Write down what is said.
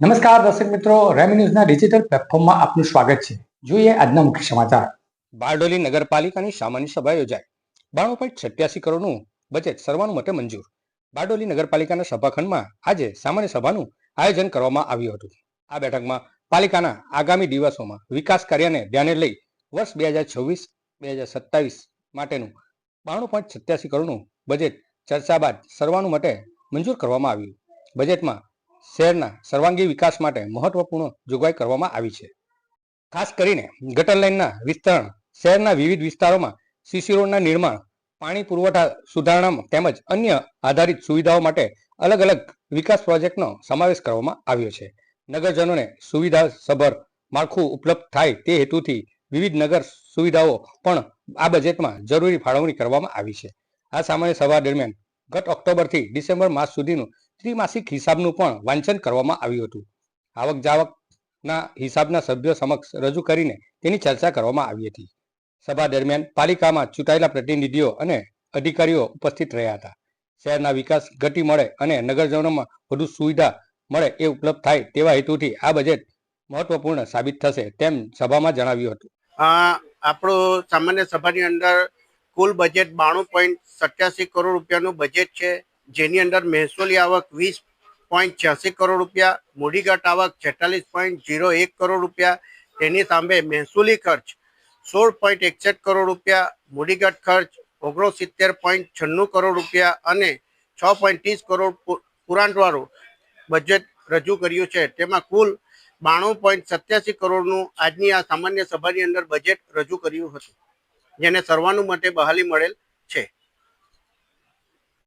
નમસ્કાર દર્શક મિત્રો, રેમી ન્યૂઝના ડિજિટલ પ્લેટફોર્મમાં આપનું સ્વાગત છે. જોઈએ આજના મુખ્ય સમાચાર. બારડોલી નગરપાલિકાની સામાન્ય સભા યોજાઈ. બાણું પોઈન્ટ સત્યાસી કરોડનું બજેટ સર્વાનુમતે મંજૂર. બારડોલી નગરપાલિકાના સભાખંડમાં આજે સામાન્ય સભાનું આયોજન કરવામાં આવ્યું હતું. આ બેઠકમાં પાલિકાના આગામી દિવસોમાં વિકાસ કાર્યને ધ્યાને લઈ વર્ષ બે હજાર છવ્વીસ, બે હજાર સત્તાવીસ માટેનું બાણું પોઈન્ટ સત્યાસી કરોડનું બજેટ ચર્ચા બાદ સર્વાનુમતે મંજૂર કરવામાં આવ્યું. બજેટમાં શહેરના સર્વાંગી વિકાસ માટે મહત્વપૂર્ણ જોગવાઈ કરવામાં આવી છે. ખાસ કરીને ગટર લાઇનના વિસ્તરણ, શહેરના વિવિધ વિસ્તારોમાં સીસી રોડના નિર્માણ, પાણી પુરવઠા સુધારણા તેમજ અન્ય આધારિત સુવિધાઓ માટે અલગ અલગ વિકાસ પ્રોજેક્ટનો સમાવેશ કરવામાં આવ્યો છે. નગરજનોને સુવિધા સભર માળખું ઉપલબ્ધ થાય તે હેતુથી વિવિધ નગર સુવિધાઓ પણ આ બજેટમાં જરૂરી ફાળવણી કરવામાં આવી છે. આ સામાન્ય સભા દરમિયાન ગત ઓક્ટોબરથી ડિસેમ્બર માસ સુધીનું ત્રિમાસિક હિસાબનું પણ વાંચન કરવામાં આવ્યું હતું. આવક જાવકના હિસાબના સભ્યો સમક્ષ રજૂ કરીને તેની ચર્ચા કરવામાં આવી હતી. સભા દરમિયાન પાલિકામાં ચૂંટાયેલા પ્રતિનિધિઓ અને અધિકારીઓ ઉપસ્થિત રહ્યા હતા. શહેરના વિકાસ ગતિ મળે અને નગરજનોમાં વધુ સુવિધા મળે એ ઉપલબ્ધ થાય તેવા હેતુથી આ બજેટ મહત્વપૂર્ણ સાબિત થશે તેમ સભામાં જણાવ્યું હતું. આપણું સામાન્ય સભાની અંદર કુલ બજેટ બાણું પોઈન્ટ સત્યાસી કરોડ રૂપિયાનું બજેટ છે. જેની અંદર મહેસૂલી આવક વીસ પોઈન્ટ છ્યાસી કરોડ રૂપિયા મૂડીગત આવક છેતાલીસ પોઈન્ટ ઝીરો એક કરોડ રૂપિયા, તેની સામે મહેસૂલી ખર્ચ સોળ પોઈન્ટ એકસઠ કરોડ રૂપિયા મૂડીગત ખર્ચ ઓગણસિત્તેર પોઈન્ટ છન્નું કરોડ રૂપિયા અને છ પોઈન્ટ ત્રીસ કરોડ પુ- પુરાંતવાળું બજેટ રજૂ કર્યું છે. તેમાં કુલ બાણું પોઈન્ટ સત્યાસી કરોડનું આજની આ સામાન્ય સભાની અંદર બજેટ રજૂ કર્યું હતું. જેને સર્વાનુમતે બહાલી મળેલ છે.